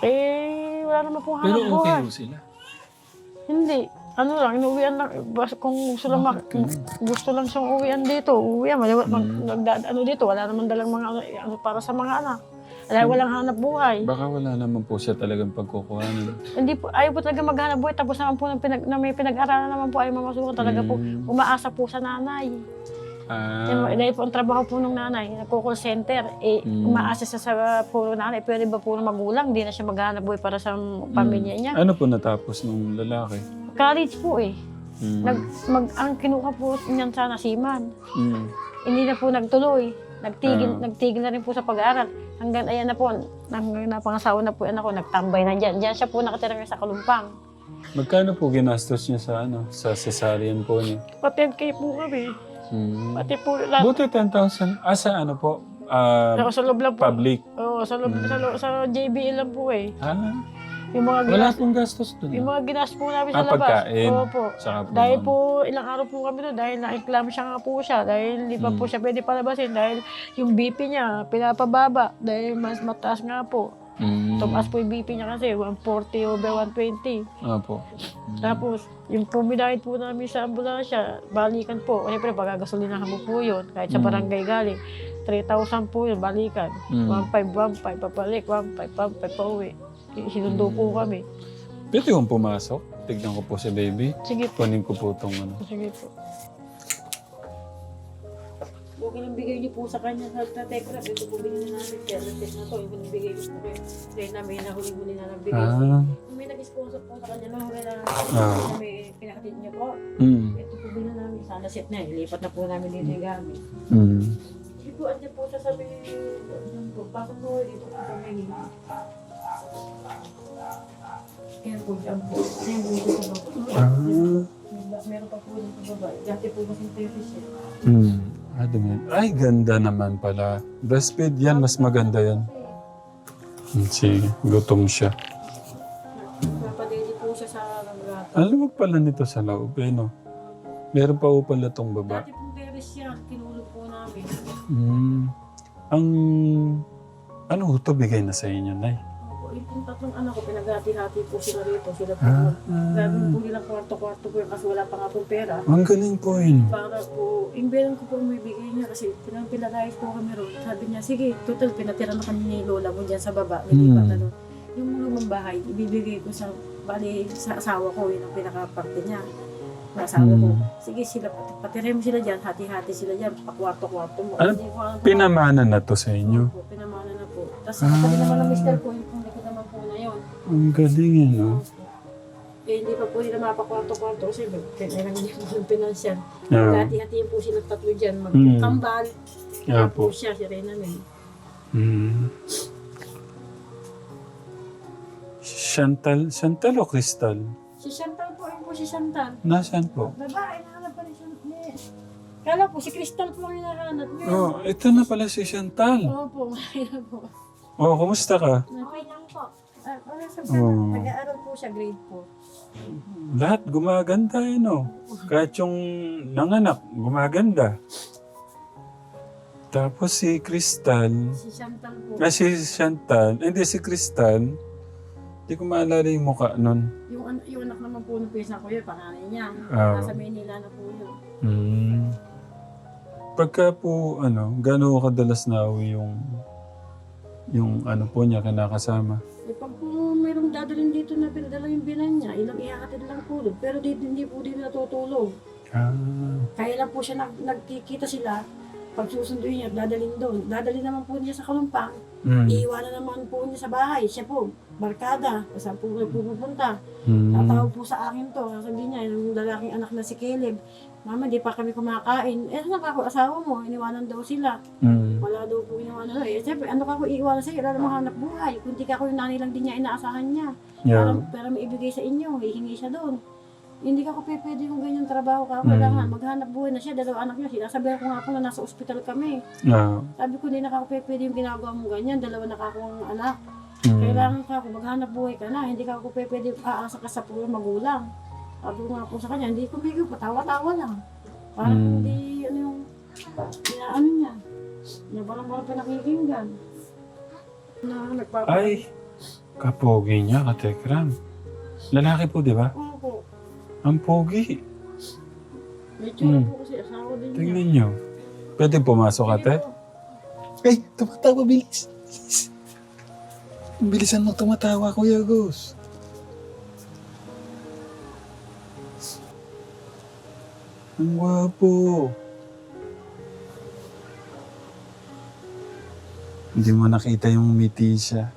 Eh, wala naman pong Pero hanap okay buhay. ho sila. Hindi. Ano lang, inuwian lang. Bas, kung gusto lang, mak- gusto lang siyang uwian dito, uwian. Maliwa, mag, nagda- ano dito, wala naman dalang mga ano, ano para sa mga anak. Dahil walang hanap buhay. Baka wala naman po siya talagang pagkukuhanan. Hindi po, ayaw po talaga maghanap buhay. Tapos naman po, ng pinag, na may pinag-aralan naman po ay mamasukan. Talaga po, Mm. umaasa po sa nanay. Ah, dahil po ang trabaho po ng nanay, nagko-call center, eh, Mm. umaasa siya sa puro nanay. Pwede ba po ng magulang, hindi na siya maghanap buhay para sa pamilya niya. ano po natapos nung lalaki? College po eh. Mm. Nag, mag, ang kinuha po niyan sana siman. Mm. Hindi na po nagtuloy. Nagtigil, Ah. nagtigil na rin po sa pag-aaral. Hanggang ayan na po, hanggang napangasawa na po yan ako, nagtambay na dyan. Diyan siya po nakatira ngayon sa Kalumpang. Magkano po ginastos niya sa ano? Sa cesarean po niya? Patent kayo po kami. Mm. Pati po lahat. Buti 10,000. Ah, sa ano po? Ah, Ako sa loob lang po. public. Oo, sa loob, sa, loob, sa JBL lang po eh. Ah, Yung mga wala ginas, pong gastos dun. yung mga ginas po namin sa Ah, labas. pagkain. Oo po. Saka po Dahil ano. po, ilang araw po kami doon, dahil na-reclam siya nga po siya, dahil hindi pa Mm. po siya pwede palabasin, dahil yung BP niya, pinapababa, dahil mas mataas nga po. Mm. Tumaas po yung BP niya kasi, 140 over 120. Opo. Tapos, yung pumidahid po namin sa ambulansya, balikan po. Siyempre, pagkagasolinahan mo po yun, kahit sa Mm. barangay galing. 3,000 po yun, balikan. Mm. 1,500, 1,500, papalik, 1,500, 1,500 pa uwi. Sinundo po kami. Pwede kong pumasok. Tignan ko po si baby. Sige po, Kunin ko po itong ano. sige po. Okay lang bigay niyo po sa kanya sa tatekra. Ito po binili namin kaya natin na to. Yung binibigay niyo po kayo. Dahil namin nahuli-huli na nagbigay. Ah. May nag-sponsor po sa kanya nahuli na Ah. na may pinakatid niya po. Mm. Ito po binili namin. Sana set na. Ilipat na po namin dito yung gamit. Mm. Hindi po, andyan po siya sabi. Po. Pasok po dito po kami. Ayan po dyan po. Ayan po sa baba. Ah. Meron pa po dito sa baba. Dati po kasing terrace eh. Mm. Ah, dumi. Ay, ganda naman pala. Breastfeed yan, mas maganda yan. Mm, Sige, gutom siya. Napadede po siya sa lambrata. Ang luwag pala nito sa loob, eh, no? Meron pa po pala tong baba. Dati pong terrace yan. Tinulog po namin. Mm. Ang... Ano ho to bigay na sa inyo, Nay? Yung pong tatlong anak ko, pinagati-hati po sila rito. Sila po. Ah. Gagawin po nilang kwarto-kwarto po yun kasi wala pa nga pong pera. Ang galing po yun. Para po, imbelan ko po may bigay niya kasi pinang pinalayas po kami ron. Sabi niya, sige, total pinatira na kami ni Lola mo dyan sa baba. Nilipat Hmm. na doon. Yung lumang bahay, ibibigay ko sa, bali, sa asawa ko, yun ang pinaka-parte niya. Sa asawa ko. Hmm. Sige, sila, pati- patirin mo sila dyan, hati-hati sila dyan, pakwarto-kwarto mo. Ano? Hindi ko alam kung- Pinamana na to sa inyo. Opo, pinamana na po. Tapos Ah. kapatid naman ng mister ko, yung likod naman po na yun. Ang galing yun, no? Eh, hindi pa po nila mapakwarto-kwarto kasi kailangan niya po ng pinansyal. Yeah. Hati-hatiin po sila tatlo dyan, Mm. magkambal. Yeah Kaya po po. siya, si Reyna May. Mm. Chantal, Chantal o Crystal? Si Chantal po, ayun po si Chantal. Nasaan po? Babae, nahanap pa rin siya. ni- Kala po, si Crystal po ang hinahanap niya. Oh, ito na pala si Chantal. Oo po, mahirap po. Oh, kumusta ka? Okay lang po. Ah, wala sa Oo. Nag-aaral po siya, grade 4. Lahat gumaganda eh, no? Kahit yung nanganak, gumaganda. Tapos si Crystal, Si Chantal po. ah, si Chantal, hindi si Crystal, hindi ko maalala yung mukha nun. Yung, an- yung anak naman po ng pisa ko yun, panganay niya. Ah. Nasa Maynila na po yun. Hmm. Pagka po, ano, gano'n kadalas na yung, yung ano po niya kinakasama? Eh, pag po mayroong dadalhin dito na pinadala yung binan niya, ilang iakatid lang po doon. Pero dito, hindi po dito natutulog. Ah. Kaya lang po siya nag, nagkikita sila, pag susunduin niya, dadalhin doon. Dadalhin naman po niya sa Kalumpang. Mm. Iiwanan naman po niya sa bahay. Siya po, barkada. Saan po kayo pupunta? Mm. Tatawag po sa akin to. Sabi niya, yung lalaking anak na si Caleb, Mama, di pa kami kumakain. Eh, ano ka asawa mo? Iniwanan daw sila. Mm. Wala daw po iniwanan. Eh, siyempre, ano ka ko iiwanan sa'yo? Wala namang hanap buhay. Kung di ka ko yung nanay lang din niya inaasahan niya. Yeah. Para, para maibigay sa inyo, hihingi siya doon. Hindi ka ko pwede yung ganyan trabaho ka. Mm. Kailangan maghanap buhay na siya. Dalawa anak niya. Sinasabihan ko nga po na nasa ospital kami. Ah. Sabi ko, hindi na ako pe- pwede yung ginagawa mo ganyan. Dalawa na akong anak. Mm. Kailangan ka ako, maghanap buhay ka na. Hindi ka ako pe- pwede aasa ka sa puro magulang. Sabi ko nga po sa kanya, hindi ko bigyo, patawa-tawa lang. Parang Mm. hindi, ano yung, inaano niya. Niya parang parang pinakikinggan. Na nagpapa... Ay, Kapogi niya, katekram. Lalaki po, di ba? Opo. Ang pogi. May tsura Hmm. po kasi asawa din niya. Tingnan niyo. Pwede pumasok, ate? Ay, tumatawa, bilis. Bilis. Ang Bilisan mo tumatawa, Kuya Gus. Ang gwapo. Hindi mo nakita yung ngiti siya.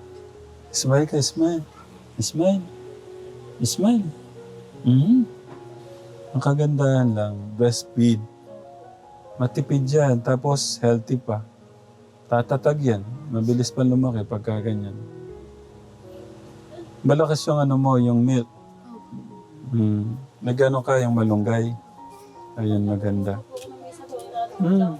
Smile ka, smile. Smile. Smile. Mhm. Ang kagandahan lang, breastfeed. Matipid yan, tapos healthy pa. Tatatag yan. Mabilis pa lumaki pagka ganyan. Malakas yung ano mo, yung milk. Hmm. Nagano ka yung malunggay. Ayun, maganda. Hmm.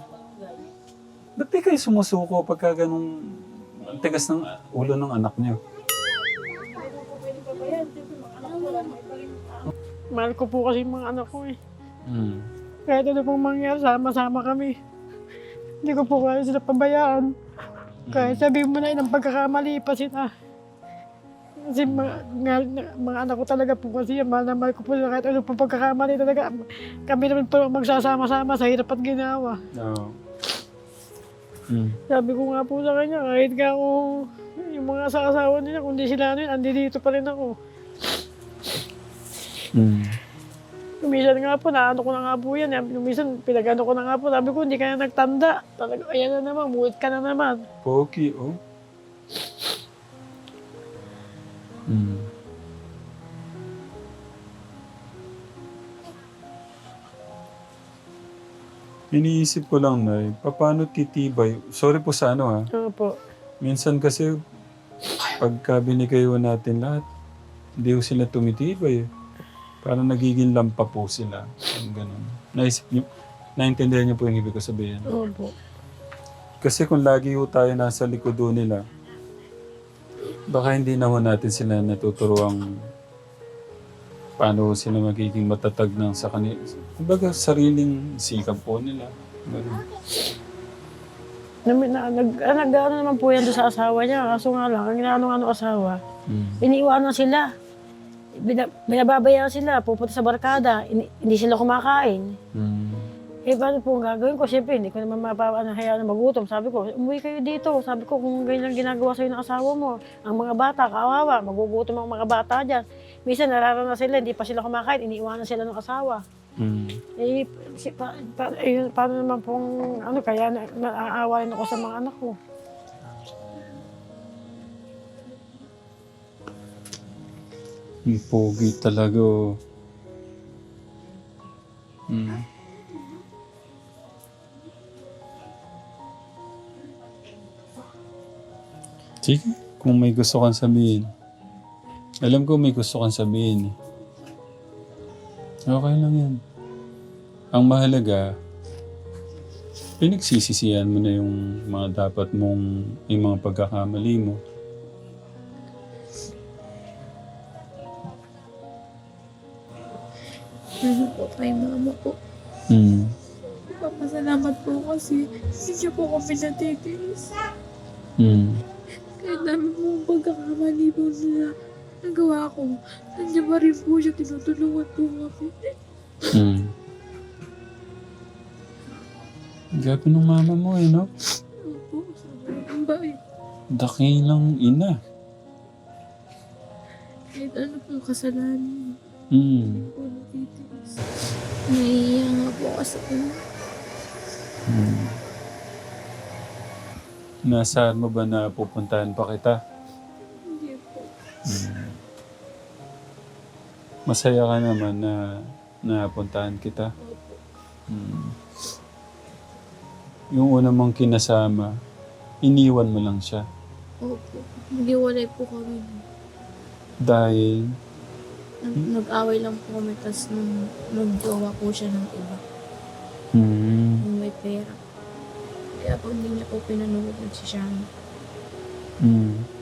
Ba't di kayo sumusuko pagka ganun ang tigas ng ulo ng anak niyo? Mahal ko po kasi yung mga anak ko eh. Hmm. Kahit ano pong mangyari, sama-sama kami. Hindi ko po kaya sila pabayaan. Kahit sabihin mo na ilang pagkakamali pa sila. Kasi mga, nga, mga anak ko talaga po kasi yan, mahal na mahal ko po sila kahit ano pong pagkakamali talaga. Kami naman po magsasama-sama sa hirap at ginawa. Oo. Hmm. Sabi ko nga po sa kanya, kahit nga ako, yung mga sa asawa nila, kundi sila ano yun, andi dito pa rin ako. Hmm. Minsan nga po, naano ko na nga po yan. Minsan, pinagano ko na nga po. Sabi ko, hindi ka na nagtanda. Talaga, ayan na naman, mulit ka na naman. Pogi, oh. Hmm. Iniisip ko lang na, paano titibay? Sorry po sa ano ha. Ano po? Minsan kasi, pagka binigay natin lahat, hindi ho sila tumitibay. eh. Parang nagiging lampa po sila. Ang ganun. Naisip niyo, naintindihan niyo po yung ibig ko sabihin. Ano po? Kasi kung lagi ho tayo nasa likod ho nila, baka hindi na ho natin sila natuturuang paano sila magiging matatag ng sa kanila. Kumbaga, sariling sikap po nila. Ganun. Na, na, nag, ah, nag, ano naman po yan doon sa asawa niya. Kaso nga lang, ang inaano ano asawa, Mm. iniiwanan sila. Bina, binababayaan sila, pupunta sa barkada, hindi, hindi sila kumakain. Mm. Eh, paano po gagawin ko? Siyempre, hindi ko naman mapapahayaan na magutom. Sabi ko, umuwi kayo dito. Sabi ko, kung ganyan ginagawa sa'yo ng asawa mo, ang mga bata, kawawa, magugutom ang mga bata dyan. Minsan, nararanasan sila, hindi pa sila kumakain, iniiwanan sila ng asawa. Mm. Eh, si, pa, pa, eh, paano naman pong, ano, kaya na, naaawain ako sa mga anak ko. Ang pogi talaga. oh. Mm. Sige, kung may gusto kang sabihin. Alam ko may gusto kang sabihin. eh. Okay lang yan. Ang mahalaga, pinagsisisihan mo na yung mga dapat mong, yung mga pagkakamali mo. Ano po kay mama po. Mm. Papasalamat po kasi hindi niya po kami natitiis. Mm. Po pagkakamali po nila nagawa ko. Nandiyan pa rin po siya, tinutulungan po kami. Mm. Gabi ng mama mo eh, no? Opo, sobrang bait. Dakilang ina. Kahit ano pong kasalanan, Mm. hindi po natitiis. Naiiya nga po kasi kami. Mm. Nasaan mo ba na pupuntahan pa kita? Mm. Masaya ka naman na napuntahan kita. Mm. Yung una mong kinasama, iniwan mo lang siya. Opo. Nag-iwalay po kami. Dahil, Nag- Nag-away lang po kami, tapos nung nag-jowa po siya ng iba. mm, Nung may pera. Kaya po hindi niya po pinanood si Shana. mm,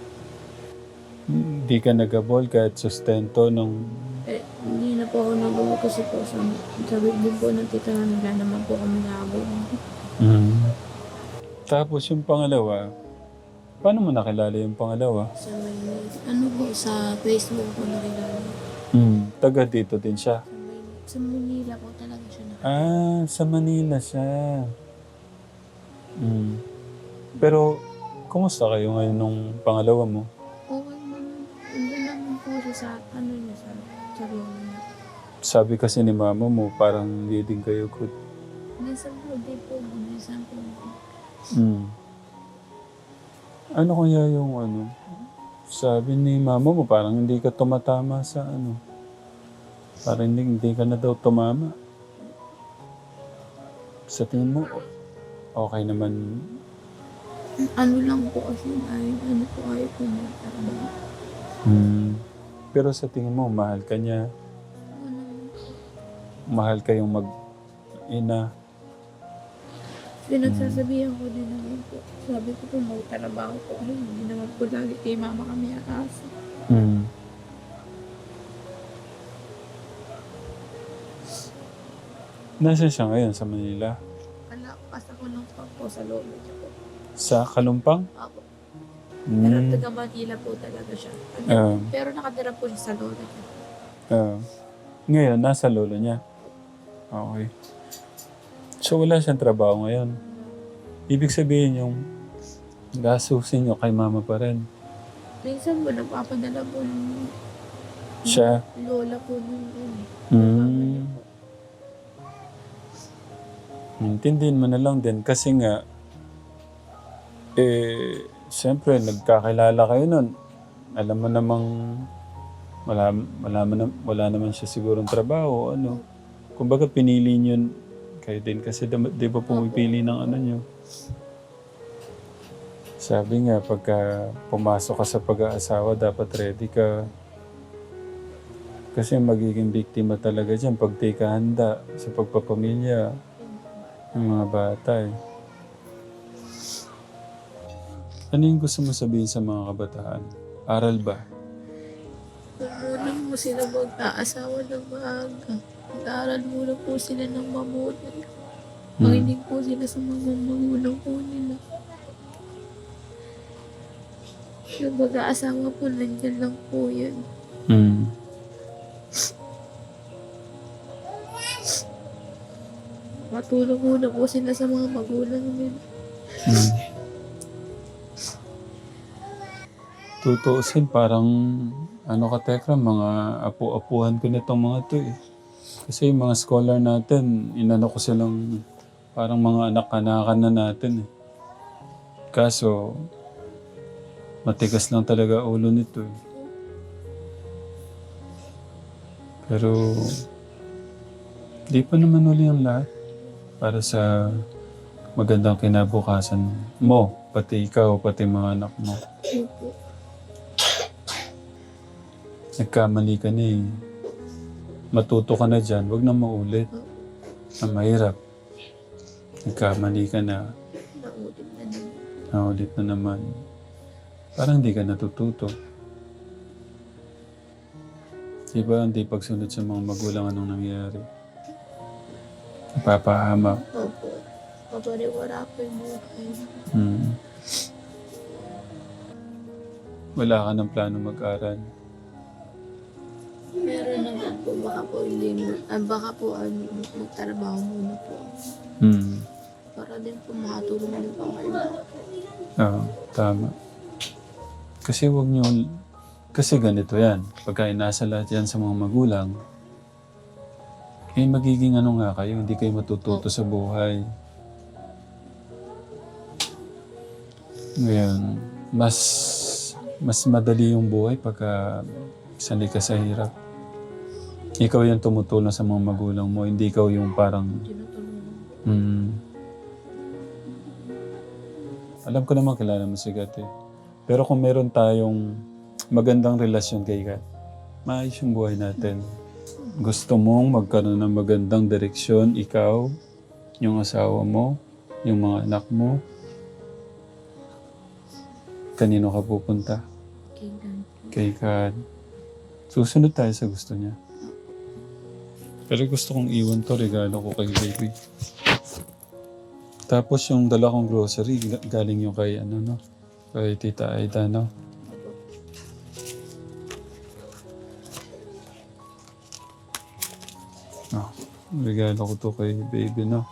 hindi ka nagabol kahit sustento ng Eh, hindi na po ako nagawa kasi po sa sabi din po ng tita na wala naman po kami nabol. Mm. Tapos yung pangalawa, paano mo nakilala yung pangalawa? Sa may, ano sa Facebook ko nakilala. Hmm. Taga dito din siya. Sa, May, sa Manila po talaga siya na. Ah, sa Manila siya. Hmm. Pero, kumusta kayo ngayon nung pangalawa mo? Sa, ano niya, sa, sa lolo niya. Sabi kasi ni mama mo, parang hindi din kayo good. Minsan po, di po, minsan po. Hmm. Ano kaya yung ano? Sabi ni mama mo, parang hindi ka tumatama sa ano. Parang hindi, hindi ka na daw tumama. Sa tingin mo, okay naman. Ano lang po kasi, ay, ano po, ayaw po niya. Parang, Hmm. Pero sa tingin mo, mahal ka niya. ano, Mahal kayong mag-ina. Pinagsasabihan ko din naman po. Sabi ko po, magtrabaho po. Ay, hindi naman po lagi kay mama kami aasa. Hmm. Nasaan siya ngayon sa Manila? Wala, pasa ko lang pa po sa lolo niya po. Sa Kalumpang? Ako. Pero Hmm. taga Manila po talaga siya. Ano, Ah. pero nakatira po siya sa lolo niya. Ah. ngayon, nasa lolo niya. Okay. So, wala siyang trabaho ngayon. Ibig sabihin yung gasusin niyo kay mama pa rin. Minsan po, nagpapadala po ng Siya. lola po nung. Hmm. Intindihin mo na lang din kasi nga eh siyempre nagkakilala kayo nun. Alam mo namang wala, wala, man, wala naman siya sigurong trabaho ano. Kumbaga pinili niyo kayo din kasi di- di ba pumipili ng ano niyo. Sabi nga pagka pumasok ka sa pag-aasawa dapat ready ka. Kasi magiging biktima talaga dyan pag di ka handa sa pagpapamilya ng mga bata eh. Ano yung gusto mo sabihin sa mga kabataan? Aral ba? Muna mo sila mag-aasawa ng maaga. Mag-aaral muna po sila ng mabuti. Hmm. Makinig po sila sa mga magulang po nila. Yung mag-aasawa po, nandyan lang po yan. Hmm. Matulong muna po sila sa mga magulang nila. Hmm. Tutuusin parang ano ka tekra, mga apu-apuhan ko nitong mga to eh. Kasi yung mga scholar natin, inano ko silang parang mga anak-anakan na natin eh. Kaso, matigas lang talaga ulo nito eh. Pero, di pa naman uli ang lahat para sa magandang kinabukasan mo, pati ikaw, pati mga anak mo. Nagkamali ka na eh. Matuto ka na dyan, wag na maulit. Ang mahirap. Nagkamali ka na, Naulit na din. naulit na naman. Parang hindi ka natututo. Diba, hindi pagsunod sa mga magulang anong nangyari. Napapahama. Opo. Papariwara po yung buhay. Hmm. Wala ka ng plano mag-aral. Po, baka po hindi mo, ah, baka po ano, magtrabaho muna po. Hmm. Para din po makatulong din po kayo. Oo, tama. Kasi wag nyo, kasi ganito yan. Pagka inasa lahat yan sa mga magulang, eh magiging ano nga kayo, hindi kayo matututo sa buhay. Ngayon, mas mas madali yung buhay pagka sanay ka sa hirap. Ikaw yung tumutulong sa mga magulang mo, hindi ikaw yung parang. Mm. Alam ko naman kilala mo si Gat eh. Pero kung meron tayong magandang relasyon kay Gat, maayos yung buhay natin. Gusto mong magkaroon ng magandang direksyon, ikaw, yung asawa mo, yung mga anak mo. Kanino ka pupunta? Kay God. Kay God. Susunod tayo sa gusto niya. Pero gusto kong iwan to, regalo ko kay baby. Tapos yung dala kong grocery, galing yung kay ano no? Kay Tita Aida no? Oh, regalo ko to kay baby no?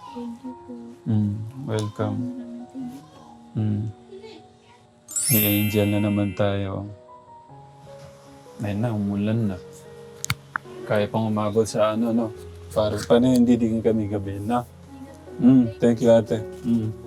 Mm, welcome. Mm. May angel na naman tayo. Ayun na, umulan na. Kaya pang umabot sa ano, no? Para pa na hindi din kami gabi, na? Mm, thank you, ate. Mm.